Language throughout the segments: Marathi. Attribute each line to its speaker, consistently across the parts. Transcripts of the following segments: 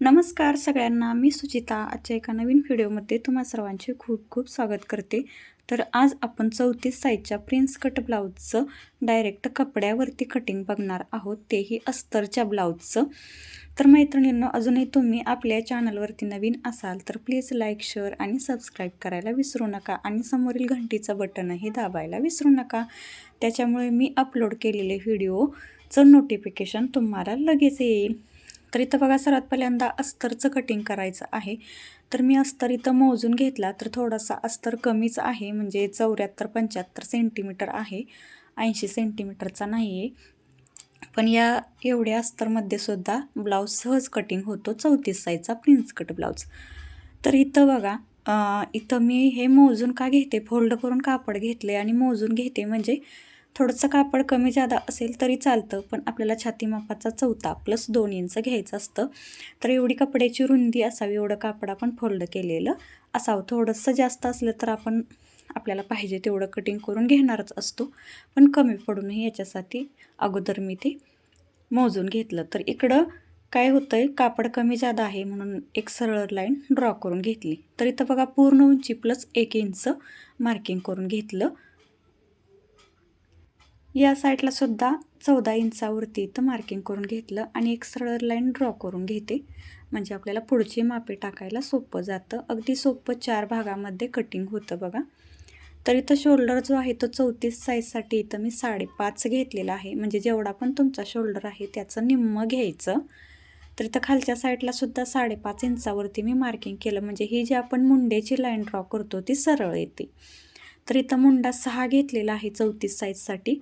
Speaker 1: नमस्कार सगळ्यांना मी सुचिता. आजच्या एका नवीन व्हिडिओमध्ये तुम्हा सर्वांचे खूप खूप स्वागत करते. तर आज आपण चौतीस साईजच्या प्रिन्स कट ब्लाऊजचं डायरेक्ट कपड्यावरती कटिंग बघणार आहोत. तेही अस्तरच्या ब्लाऊजचं. तर मैत्रिणींनो अजूनही तुम्ही आपल्या चॅनलवरती नवीन असाल तर प्लीज लाईक शेअर आणि सबस्क्राईब करायला विसरू नका आणि समोरील घंटीचं बटनही दाबायला विसरू नका. त्याच्यामुळे मी अपलोड केलेले व्हिडिओचं नोटिफिकेशन तुम्हाला लगेच येईल. तर इथं बघा सर्वात पहिल्यांदा अस्तरचं कटिंग करायचं आहे. तर मी अस्तर इथं मोजून घेतला तर थोडासा अस्तर कमीच आहे. म्हणजे चौऱ्याहत्तर पंच्याहत्तर सेंटीमीटर आहे. ऐंशी सेंटीमीटरचा नाही आहे पण या एवढ्या अस्तरमध्ये सुद्धा ब्लाऊज सहज कटिंग होतो. चौतीस साईजचा प्रिन्स कट ब्लाऊज तर इथं बघा इथं मी हे मोजून का घेते? फोल्ड करून कापड घेतले आणि मोजून घेते. म्हणजे थोडंसं कापड कमी जादा असेल तरी चालतं पण आपल्याला छाती मापाचा चौथा प्लस दोन इंच घ्यायचं असतं. तर एवढी कपड्याची रुंदी असावी एवढं कापड आपण फोल्ड केलेलं असावं. थोडंसं जास्त असलं तर आपण आपल्याला पाहिजे तेवढं कटिंग करून घेणारच असतो. पण कमी पडू नये याच्यासाठी अगोदर मी ते मोजून घेतलं. तर इकडं काय होतं आहे कापड कमी जादा आहे म्हणून एक सरळ लाईन ड्रॉ करून घेतली. तर इथं बघा पूर्ण उंची प्लस एक इंच मार्किंग करून घेतलं. या साईडला सुद्धा चौदा इंचावरती इथं मार्किंग करून घेतलं आणि एक सरळ लाईन ड्रॉ करून घेते. म्हणजे आपल्याला पुढची मापे टाकायला सोपं जातं. अगदी सोपं चार भागामध्ये कटिंग होतं बघा. तर इथं शोल्डर जो आहे तो चौतीस साईजसाठी इथं मी साडेपाच घेतलेला आहे. म्हणजे जेवढा पण तुमचा शोल्डर आहे त्याचं निम्मं घ्यायचं. तर इथं खालच्या साईडला सुद्धा साडेपाच इंचावरती मी मार्किंग केलं. म्हणजे ही जी आपण मुंड्याची लाईन ड्रॉ करतो ती सरळ येते. तर इथं मुंडा सहा घेतलेला आहे चौतीस साईजसाठी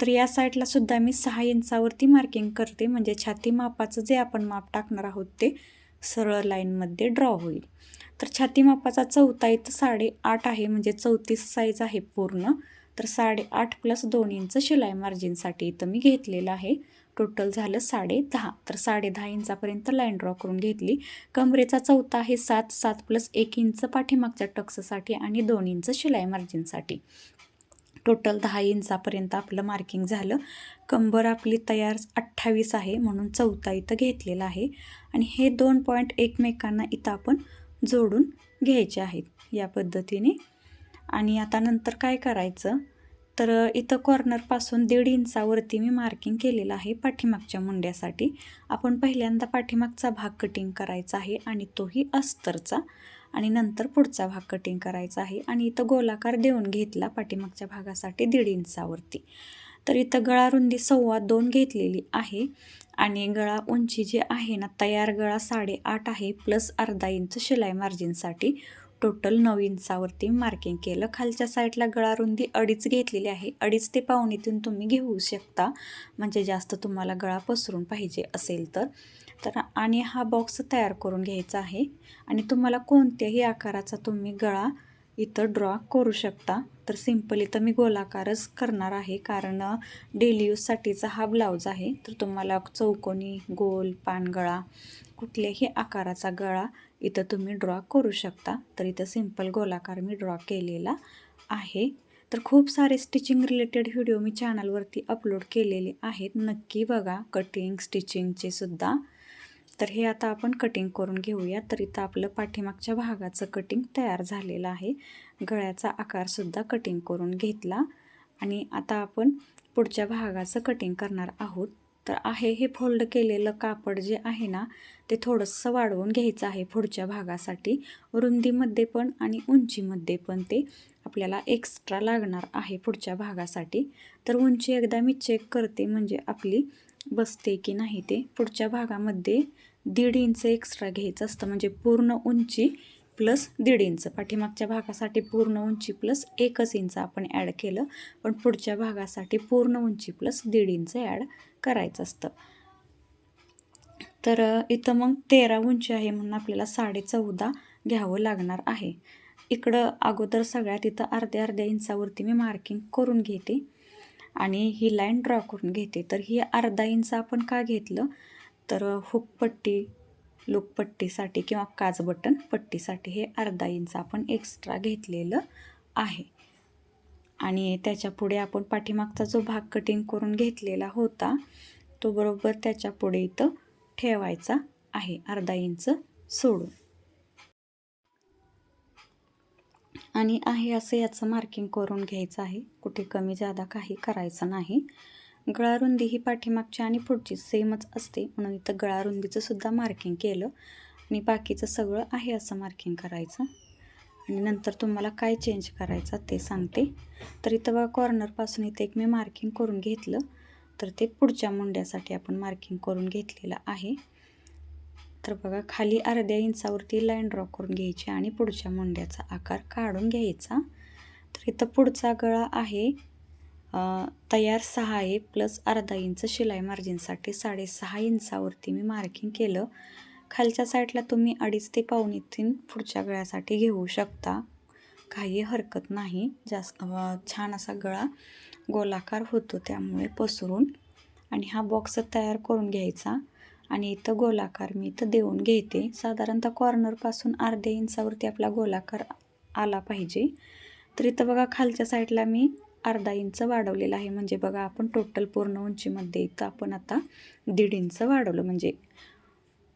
Speaker 1: तर या साईडला सुद्धा मी सहा इंचावरती मार्किंग करते. म्हणजे छाती मापाचं जे आपण माप टाकणार आहोत ते सरळ लाईनमध्ये ड्रॉ होईल. तर छाती मापाचा चौथा इथं साडेआठ आहे. म्हणजे चौतीस साईज आहे पूर्ण. तर साडेआठ प्लस दोन इंच शिलाई मार्जिनसाठी इथं मी घेतलेलं आहे. टोटल झालं साडे दहा तर साडे दहा इंचापर्यंत लाईन ड्रॉ करून घेतली. कमरेचा चौथा आहे सात. सात प्लस एक इंच पाठीमागच्या टक्ससाठी आणि दोन इंच शिलाई मार्जिनसाठी टोटल दहा इंचापर्यंत आपलं मार्किंग झालं. कंबर आपली तयार अठ्ठावीस आहे म्हणून चौथा इथं घेतलेला आहे. आणि हे दोन पॉईंट एकमेकांना इथं आपण जोडून घ्यायचे आहेत या पद्धतीने. आणि आता नंतर काय करायचं? तर इथं कॉर्नरपासून दीड इंचावरती मी मार्किंग केलेलं आहे पाठीमागच्या मुंड्यासाठी. आपण पहिल्यांदा पाठीमागचा भाग कटिंग करायचा आहे आणि तोही अस्तरचा. आणि नंतर पुढचा भाग कटिंग करायचा आहे. आणि इथं गोलाकार देऊन घेतला पाठीमागच्या भागासाठी दीड इंचावरती. तर इथं गळा रुंदी सव्वा दोन घेतलेली आहे. आणि गळा उंची जी आहे ना तयार गळा साडेआठ आहे प्लस अर्धा इंच शिलाई मार्जिनसाठी टोटल नऊ इंचावरती मार्किंग केलं. खालच्या साईडला गळा रुंदी अडीच घेतलेली आहे. अडीच ते पावणीतून तुम्ही घेऊ शकता. म्हणजे जास्त तुम्हाला गळा पसरून पाहिजे असेल तर. तर आणि हा बॉक्स तयार करून घ्यायचा आहे. आणि तुम्हाला कोणत्याही आकाराचा तुम्ही गळा इथं ड्रॉ करू शकता. तर सिंपल इथं मी गोलाकारच करणार आहे. कारण डेली यूजसाठीचा हा ब्लाऊज आहे. तर तुम्हाला चौकोनी गोल पानगळा कुठल्याही आकाराचा गळा इथं तुम्ही ड्रॉ करू शकता. तर इथं सिंपल गोलाकार मी ड्रॉ केलेला आहे. तर खूप सारे स्टिचिंग रिलेटेड व्हिडिओ मी चॅनलवरती अपलोड केलेले आहेत. नक्की बघा. कटिंग स्टिचिंगचे सुद्धा तर हे आता आपण कटिंग करून घेऊया. तर इथं आपलं पाठीमागच्या भागाचं कटिंग तयार झालेलं आहे. गळ्याचा आकारसुद्धा कटिंग करून घेतला. आणि आता आपण पुढच्या भागाचं कटिंग करणार आहोत. तर आहे हे फोल्ड केलेलं कापड जे आहे ना ते थोडंसं वाढवून घ्यायचं आहे पुढच्या भागासाठी. रुंदीमध्ये पण आणि उंचीमध्ये पण ते आपल्याला एक्स्ट्रा लागणार आहे पुढच्या भागासाठी. तर उंची एकदा मी चेक करते म्हणजे आपली बसते की नाही ते. पुढच्या भागामध्ये दीड इंच एक्स्ट्रा घ्यायचं असतं म्हणजे पूर्ण उंची प्लस दीड इंच. पाठीमागच्या भागासाठी पूर्ण उंची प्लस एकच इंच आपण ॲड केलं. पण पुढच्या भागासाठी पूर्ण उंची प्लस दीड इंच ॲड करायचं असतं. तर इथं मग तेरा उंची आहे म्हणून आपल्याला साडे चौदा घ्यावं लागणार आहे. इकडं अगोदर सगळ्यात इथं अर्ध्या अर्ध्या इंचावरती मी मार्किंग करून घेते. आणि ही लाईन ड्रॉ करून घेते. तर ही अर्धा इंच आपण का घेतलं? तर हुकपट्टी लुकपट्टीसाठी किंवा काच बटन पट्टीसाठी हे अर्धा इंच आपण एक्स्ट्रा घेतलेलं आहे. आणि त्याच्या पुढे आपण पाठीमागचा जो भाग कटिंग करून घेतलेला होता तो बरोबर त्याच्या पुढे इथं ठेवायचा आहे अर्धा इंच सोडून. आणि आहे असं याचं मार्किंग करून घ्यायचं आहे. कुठे कमी जादा काही करायचं नाही. गळारुंदी ही पाठीमागची आणि पुढची सेमच असते म्हणून इथं गळारुंदीचं सुद्धा मार्किंग केलं. आणि बाकीचं सगळं आहे असं मार्किंग करायचं. आणि नंतर तुम्हाला काय चेंज करायचं ते सांगते. तर इथं बघा कॉर्नरपासून इथं एक मी मार्किंग करून घेतलं. तर ते पुढच्या मुंड्यासाठी आपण मार्किंग करून घेतलेलं आहे. तर बघा खाली अर्ध्या इंचावरती लाईन ड्रॉ करून घ्यायची आणि पुढच्या मुंड्याचा आकार काढून घ्यायचा. तर इथं पुढचा गळा आहे. तयार सहा आहे प्लस अर्धा इंच शिलाई मार्जिनसाठी साडेसहा इंचावरती मी मार्किंग केलं. खालच्या साईडला तुम्ही अडीच ते पाऊन तीन पुढच्या गळ्यासाठी घेऊ शकता. काही हरकत नाही. जास्त छान असा गळा गोलाकार होतो त्यामुळे पसरून. आणि हा बॉक्स तयार करून घ्यायचा. आणि इथं गोलाकार मी इथं देऊन घेते. साधारणतः कॉर्नरपासून अर्ध्या इंचावरती आपला गोलाकार आला पाहिजे. तर इथं बघा खालच्या साईडला मी अर्धा इंच वाढवलेला आहे. म्हणजे बघा आपण टोटल पूर्ण उंचीमध्ये इथं आपण आता दीड इंच वाढवलं. म्हणजे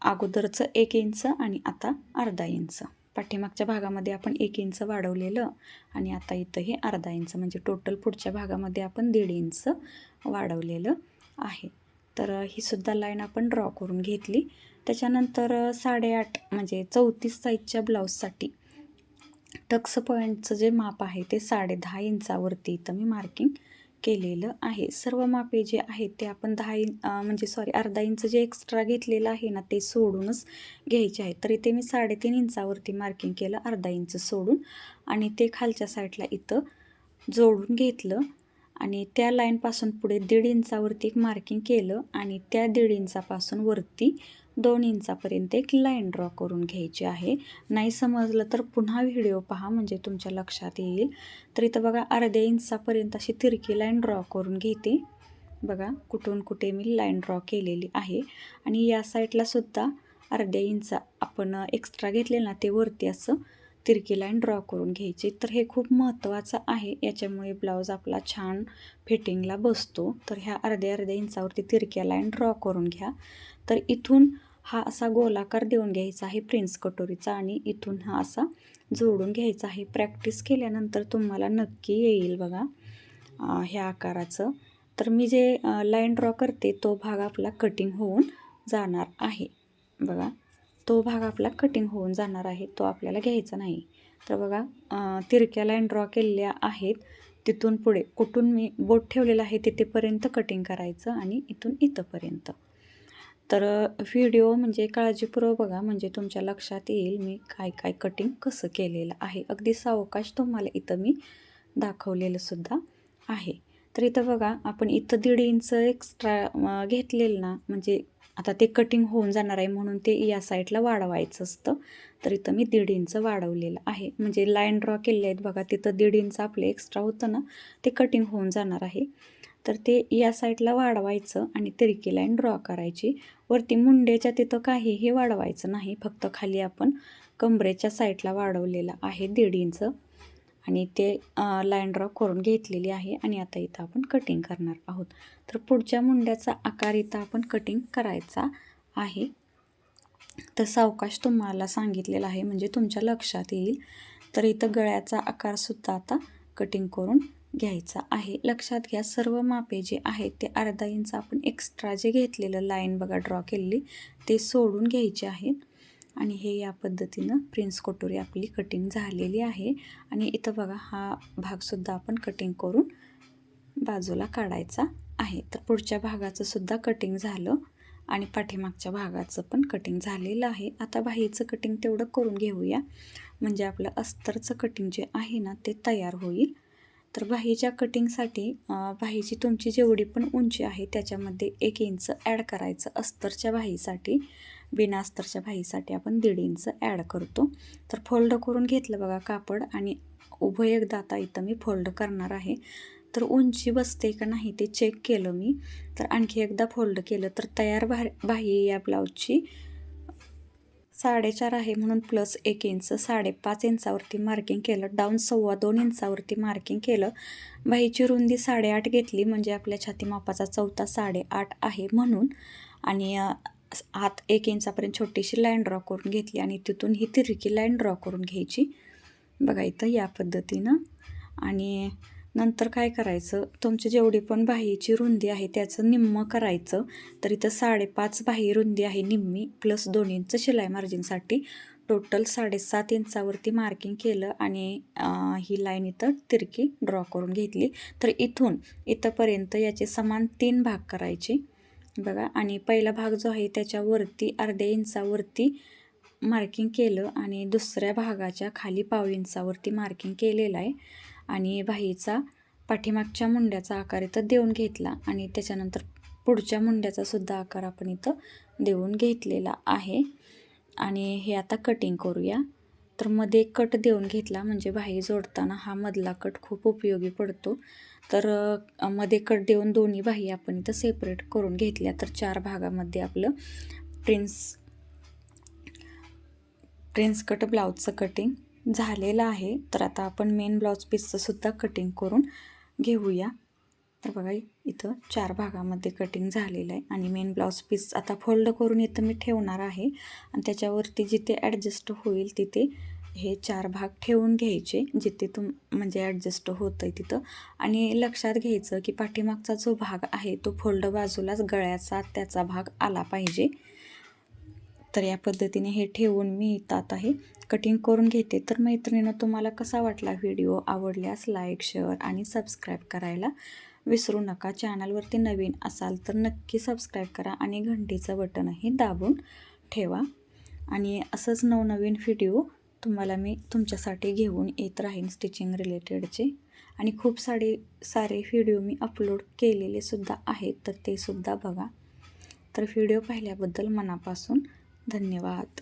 Speaker 1: अगोदरचं एक इंच आणि आता अर्धा इंच. पाठीमागच्या भागामध्ये आपण एक इंच वाढवलेलं आणि आता इथं हे अर्धा इंच. म्हणजे टोटल पुढच्या भागामध्ये आपण दीड इंच वाढवलेलं आहे. तर ही सुद्धा लाईन आपण ड्रॉ करून घेतली. त्याच्यानंतर साडेआठ म्हणजे चौतीस साईजच्या ब्लाऊजसाठी टक्स पॉईंटचं जे माप आहे ते साडे दहा इंचावरती इथं मी मार्किंग केलेलं आहे. सर्व मापे जे आहेत ते आपण दहा इं म्हणजे सॉरी अर्धा इंच जे एक्स्ट्रा घेतलेलं आहे ना ते सोडूनच घ्यायचे आहे तर इथे मी साडेतीन इंचावरती मार्किंग केलं अर्धा इंच सोडून आणि ते खालच्या साईडला इथं जोडून घेतलं आणि त्या लाईनपासून पुढे दीड इंचावरती एक मार्किंग केलं आणि त्या दीड इंचापासून वरती दोन इंचापर्यंत एक लाईन ड्रॉ करून घ्यायची आहे. नाही समजलं तर पुन्हा व्हिडिओ पहा म्हणजे तुमच्या लक्षात येईल. तर इथं बघा अर्ध्या इंचापर्यंत अशी तिरकी लाईन ड्रॉ करून घेते. बघा कुठून कुठे मी लाईन ड्रॉ केलेली आहे. आणि या साईडला सुद्धा अर्ध्या इंचा आपण एक्स्ट्रा घेतले ना ते वरती असं तिरकी लाईन ड्रॉ करून घ्यायची. तर हे खूप महत्त्वाचं आहे. याच्यामुळे ब्लाऊज आपला छान फिटिंगला बसतो. तर ह्या अर्ध्या अर्ध्या इंचावरती तिरक्या लाईन ड्रॉ करून घ्या. तर इथून हा असा गोलाकार देऊन घ्यायचा आहे प्रिन्स कटोरीचा आणि इथून हा असा जोडून घ्यायचा आहे. प्रॅक्टिस केल्यानंतर तुम्हाला नक्की येईल बघा ह्या आकाराचं. तर मी जे लाईन ड्रॉ करते तो भाग आपला कटिंग होऊन जाणार आहे. बघा तो भाग आपला कटिंग होऊन जाणार आहे तो आपल्याला घ्यायचा नाही. तर बघा तिरक्या लाईन ड्रॉ केलेल्या आहेत तिथून पुढे कुठून मी बोट ठेवलेलं आहे तिथेपर्यंत कटिंग करायचं आणि इथून इथंपर्यंत. तर व्हिडिओ म्हणजे काळजीपूर्वक बघा म्हणजे तुमच्या लक्षात येईल मी काय काय कटिंग कसं केलेलं आहे. अगदी सावकाश तुम्हाला इथं मी दाखवलेलं सुद्धा आहे. तर इथं बघा आपण इथं दीड इंच एक्स्ट्रा घेतलेलं ना म्हणजे आता ते कटिंग होऊन जाणार आहे म्हणून ते या साईडला वाढवायचं असतं. तर इथं मी दीड इंच वाढवलेलं आहे. म्हणजे लाईन ड्रॉ केलेले आहेत बघा तिथं दीड इंच आपलं एक्स्ट्रा होतं ना ते कटिंग होऊन जाणार आहे. तर ते या साईडला वाढवायचं आणि तिरकी लाईन ड्रॉ करायची. वरती मुंड्याच्या तिथं काहीही वाढवायचं नाही. फक्त खाली आपण कमरेच्या साईडला वाढवलेलं आहे दीड इंच. आणि ते लाईन ड्रॉ करून घेतलेली आहे आणि आता इथं आपण कटिंग करणार आहोत. तर पुढच्या मुंड्याचा आकार इथं आपण कटिंग करायचा आहे. तर सावकाश तुम्हाला सांगितलेलं आहे म्हणजे तुमच्या लक्षात येईल. तर इथं गळ्याचा आकारसुद्धा आता कटिंग करून घ्यायचा आहे. लक्षात घ्या सर्व मापे जे आहेत ते अर्धा इंच आपण एक्स्ट्रा जे घेतलेलं लाईन बघा ड्रॉ केलेली ते सोडून घ्यायचे आहेत. आणि हे या पद्धतीनं प्रिन्स कटोरी आपली कटिंग झालेली आहे. आणि इथं बघा हा भागसुद्धा आपण कटिंग करून बाजूला काढायचा आहे. तर पुढच्या भागाचं सुद्धा कटिंग झालं आणि पाठीमागच्या भागाचं पण कटिंग झालेलं आहे. आता बाहीचं कटिंग तेवढं करून घेऊया. म्हणजे आपलं अस्तरचं कटिंग जे आहे ना ते तयार होईल. तर बाहीच्या कटिंगसाठी बाहीची तुमची जेवढी पण उंची आहे त्याच्यामध्ये एक इंच ॲड करायचं अस्तरच्या बाहीसाठी बिना अस्तरच्या बाहीसाठी आपण दीड इंच ॲड करतो. तर फोल्ड करून घेतलं बघा कापड आणि उभं एकदा आता इथं मी फोल्ड करणार आहे. तर उंची बसते का नाही ते चेक केलं मी. तर आणखी एकदा फोल्ड केलं तर तयार भा बाही या ब्लाऊजची साडेचार आहे म्हणून प्लस एक इंच साडेपाच इंचावरती मार्किंग केलं. डाऊन सव्वा दोन इंचावरती मार्किंग केलं. बाईची रुंदी साडेआठ घेतली म्हणजे आपल्या छातीमापाचा चौथा साडेआठ आहे म्हणून. आणि आत एक इंचापर्यंत छोटीशी लाईन ड्रॉ करून घेतली आणि तिथून ही तिरकी लाईन ड्रॉ करून घ्यायची. बघा इथं या पद्धतीनं. आणि नंतर काय करायचं? तुमची जेवढी पण बाहीची रुंदी आहे त्याचं निम्म करायचं. तर इथं साडेपाच बाही रुंदी आहे निम्मी प्लस दोन इंच शिलाई मार्जिनसाठी. टोटल साडेसात इंचावरती मार्किंग केलं आणि ही लाईन इथं तिरकी ड्रॉ करून घेतली. तर इथून इथंपर्यंत याचे समान तीन भाग करायचे. बघा आणि पहिला भाग जो आहे त्याच्यावरती अर्ध्या इंचावरती मार्किंग केलं आणि दुसऱ्या भागाच्या खाली पाव इंचावरती मार्किंग केलेलं आहे. आणि बाहीचा पाठीमागच्या मुंड्याचा आकार इथं देऊन घेतला आणि त्याच्यानंतर पुढच्या मुंड्याचा सुद्धा आकार आपण इथं देऊन घेतलेला आहे. आणि हे आता कटिंग करूया. तर मध्ये कट देऊन घेतला म्हणजे बाही जोडताना हा मधला कट खूप उपयोगी पडतो. तर मध्ये कट देऊन दोन्ही बाही आपण इथं सेपरेट करून घेतल्या. तर चार भागामध्ये आपलं प्रिन्स प्रिन्स कट ब्लाऊजचं कटिंग झालेलं आहे. तर आता आपण मेन ब्लाऊज पीसचंसुद्धा कटिंग करून घेऊया. तर बघा इथं चार भागामध्ये कटिंग झालेलं आहे. आणि मेन ब्लाऊज पीस आता फोल्ड करून इथं मी ठेवणार आहे. आणि त्याच्यावरती जिथे ॲडजस्ट होईल तिथे हे चार भाग ठेवून घ्यायचे जिथे तुम म्हणजे ॲडजस्ट होतं आहे तिथं. आणि लक्षात घ्यायचं की पाठीमागचा जो भाग आहे तो फोल्ड बाजूलाच गळ्याचा त्याचा भाग आला पाहिजे. तर या पद्धतीने हे ठेवून मी तात आहे. कटिंग करून घेते. तर मैत्रिणीनं तुम्हाला कसा वाटला व्हिडिओ? आवडल्यास लाईक शेअर आणि सबस्क्राईब करायला विसरू नका. चॅनलवरती नवीन असाल तर नक्की सबस्क्राईब करा आणि घंटीचं बटनही दाबून ठेवा. आणि असंच नवनवीन व्हिडिओ तुम्हाला मी तुमच्यासाठी घेऊन येत राहीन स्टिचिंग रिलेटेडचे. आणि खूप सारे सारे व्हिडिओ मी अपलोड केलेले सुद्धा आहेत तर ते सुद्धा बघा. तर व्हिडिओ पाहिल्याबद्दल मनापासून धन्यवाद.